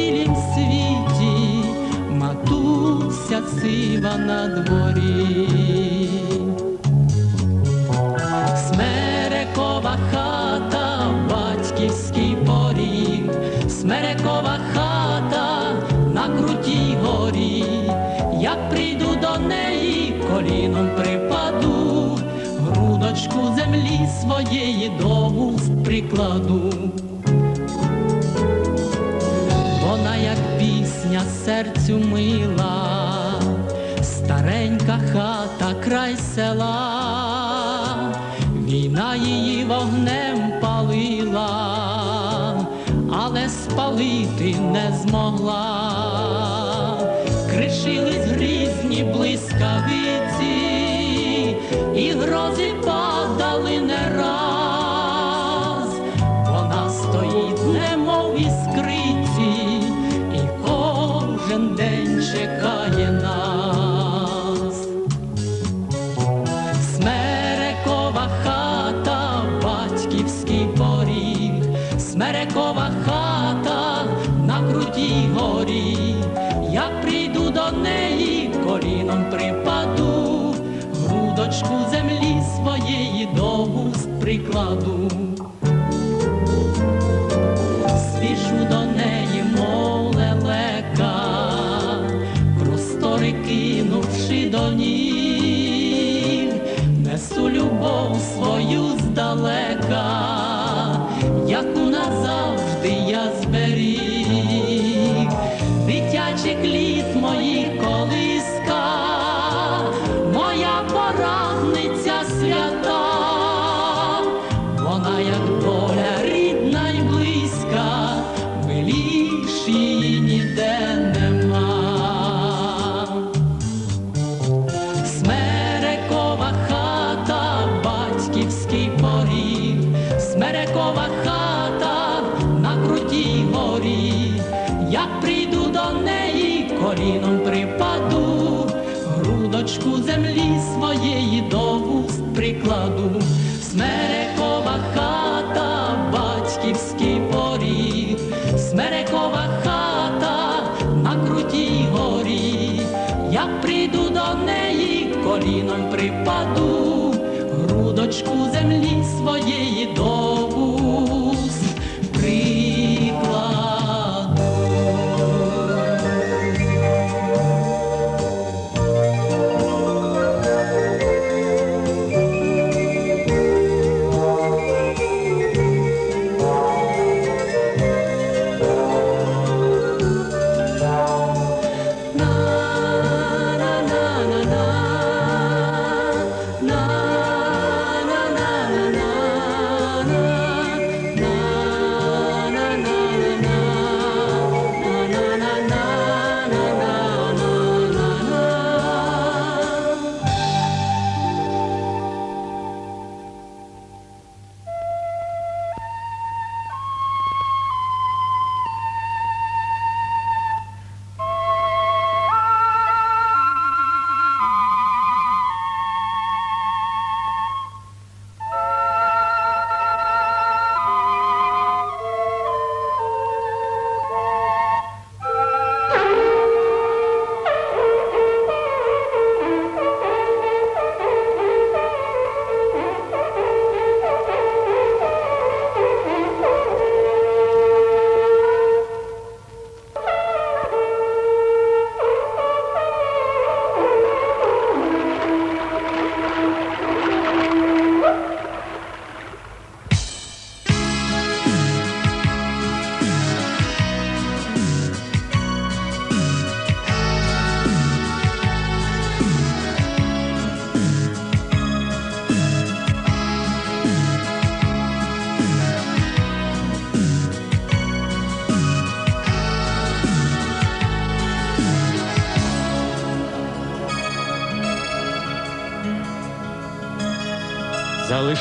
цілім світі, матуся сива на дворі, смерекова хата, батьківський поріг, смерекова хата на крутій горі, я прийду до неї, коліном припаду, грудочку землі своєї дому прикладу. серцю мила, старенька хата, край села, війна її вогнем палила, але спалити не змогла, кришились грізні блискавиці, і грози падали не раз. Прикладу. Спішу до неї, мов лелека, простори кинувши до ніг, несу любов свою здалека,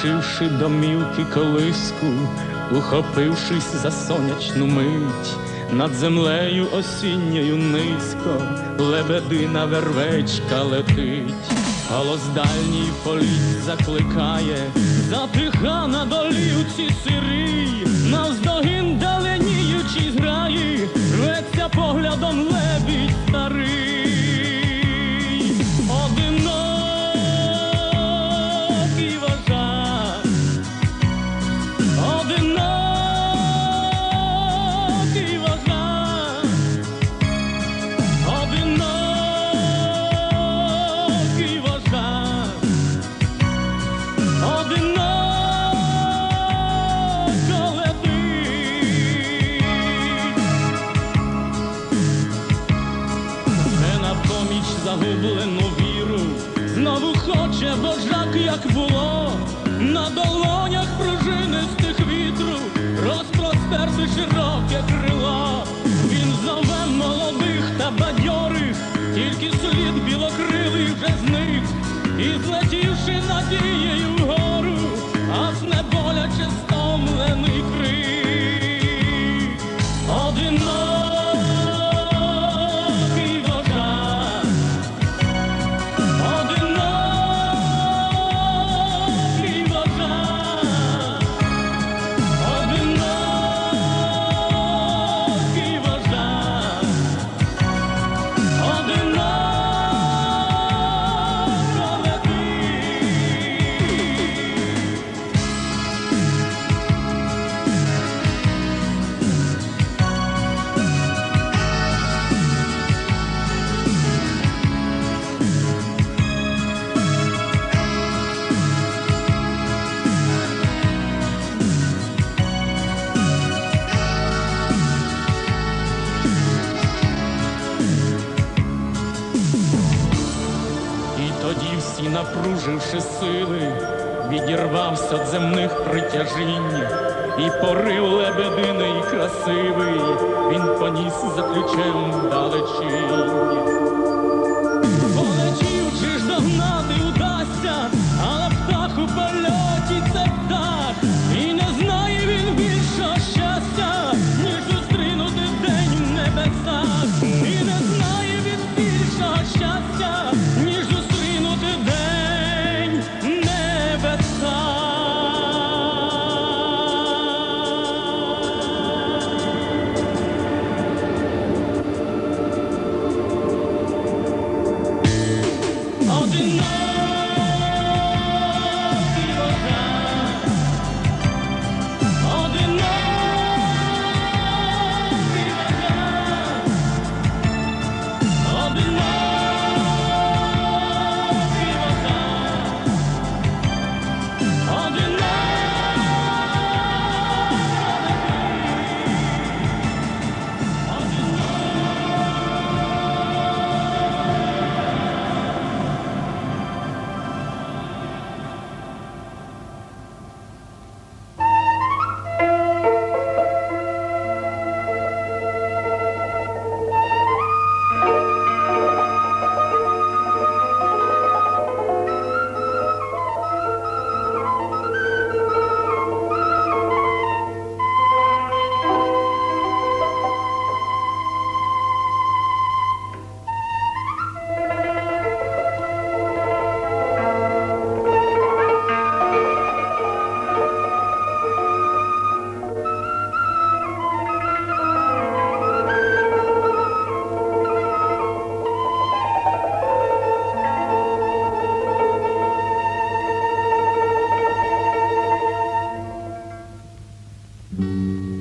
залишивши домівки колиску, ухопившись за сонячну мить, над землею осінньою низько, лебедина вервечка летить, голос дальній політ закликає, затиха на долівці сирий, навздогін даленіючи зграї, рветься поглядом лебідь широке крило. Він зове молодих та бадьорих, тільки слід білокрилий вже зник, і злетівши надією напруживши сили, відірвався від земних притяжінь, і порив лебединий красивий, він поніс за ключем далечінь. Música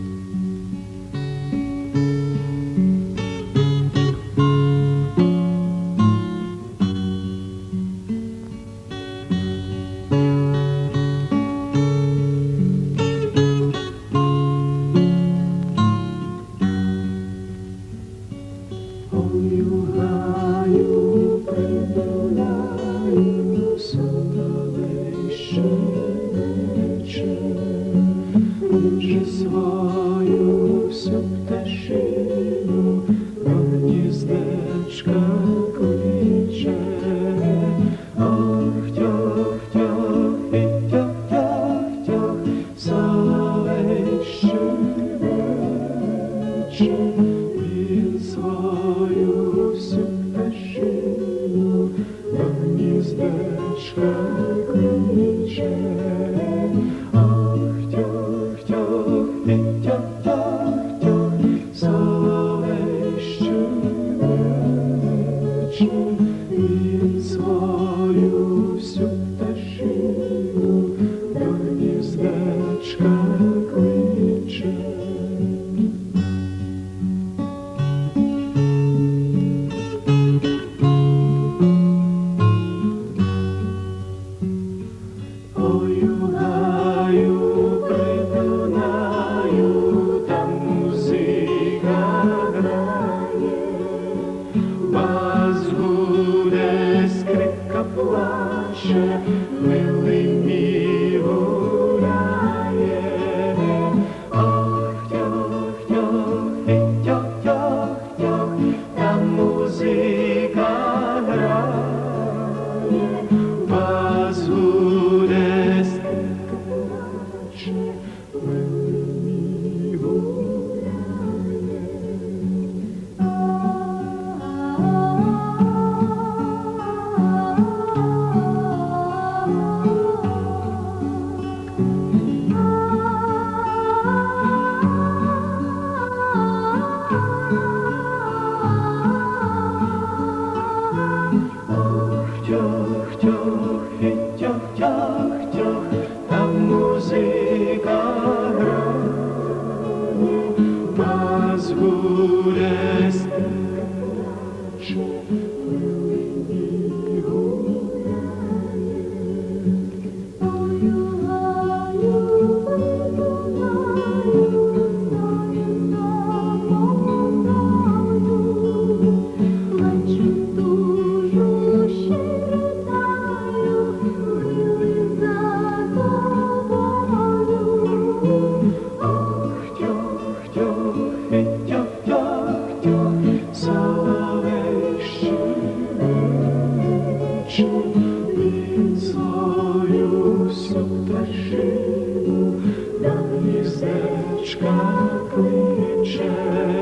свою всю пиши. picture, lily. your. Містечка кличе.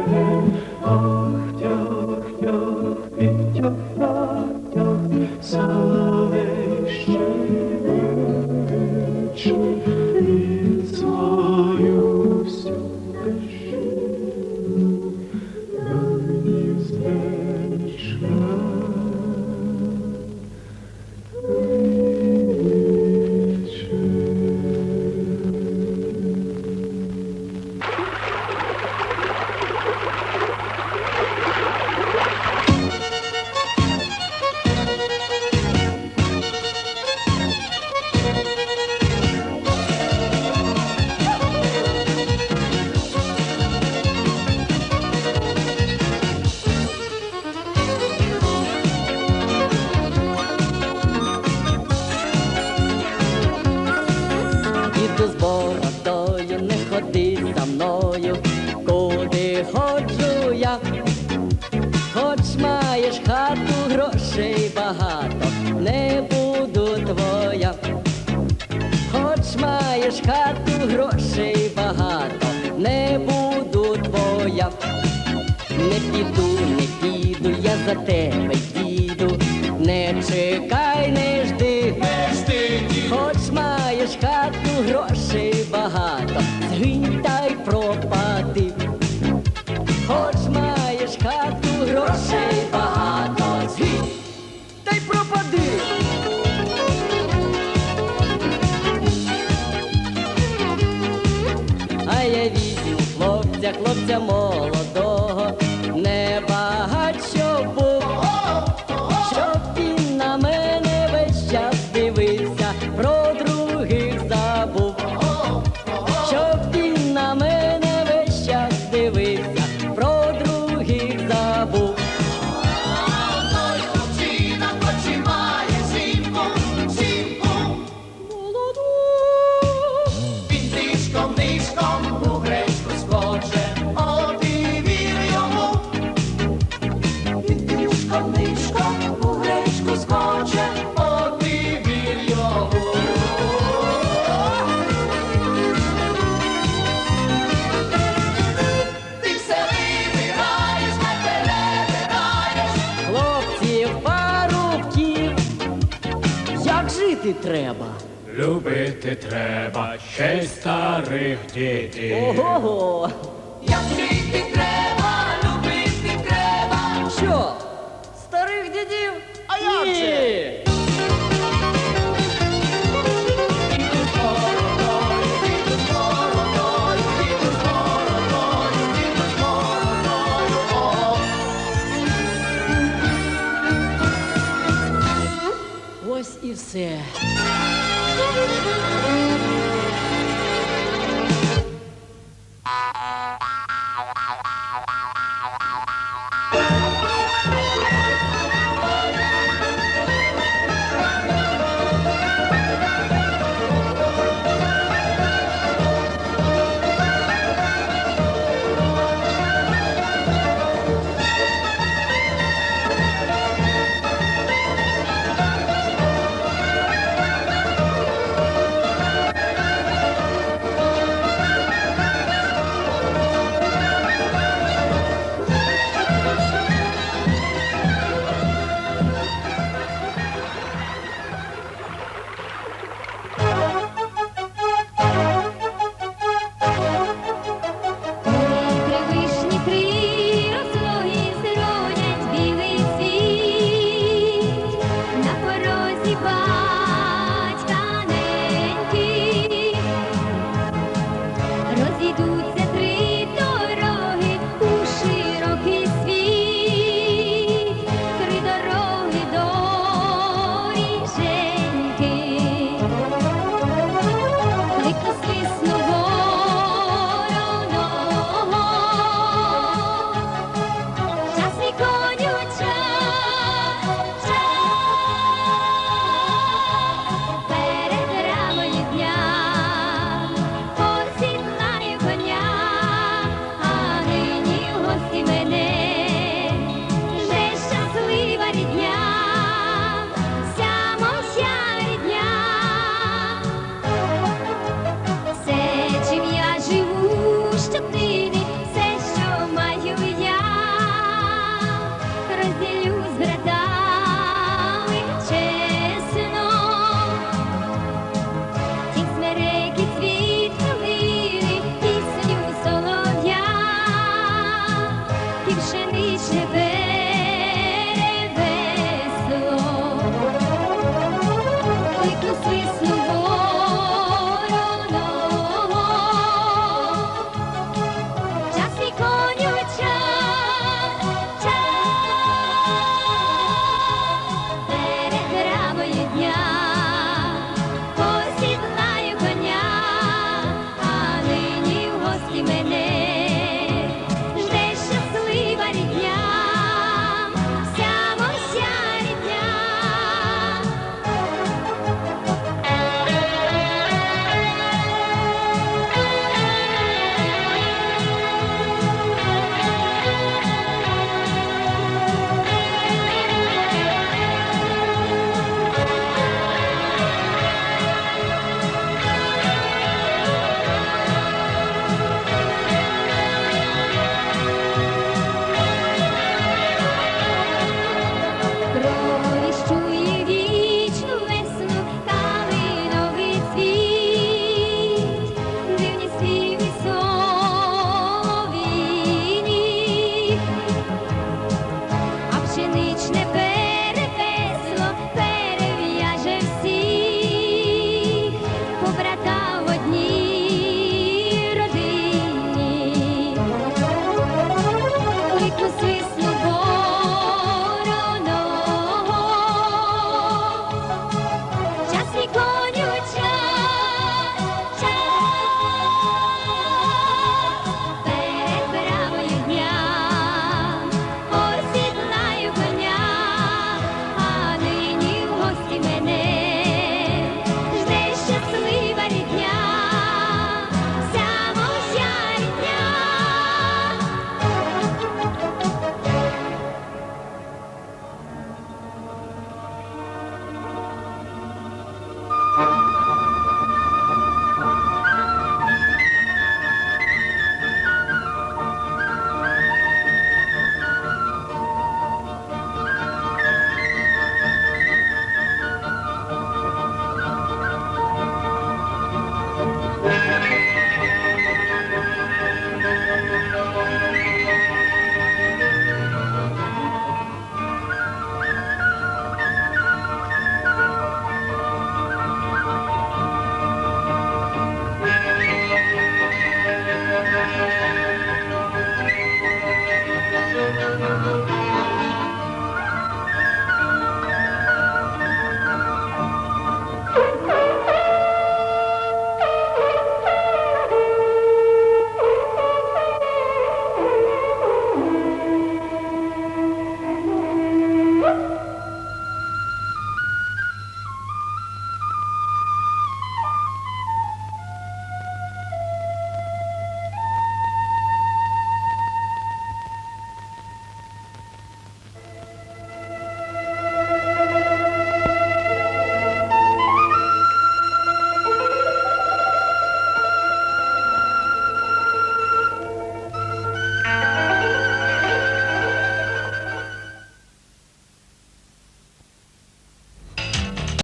Тебе їду, не чекай, не жди. Хоч маєш хату, грошей багато, згинь та й пропади. Хоч маєш хату, грошей багато, згинь та й пропади. А я візьму хлопця, хлопця молодого, як жити треба? Любити треба ще й старих дітей. Ого! Як жити треба, любити треба. Що? Старих дідів? А як Ні. Yeah.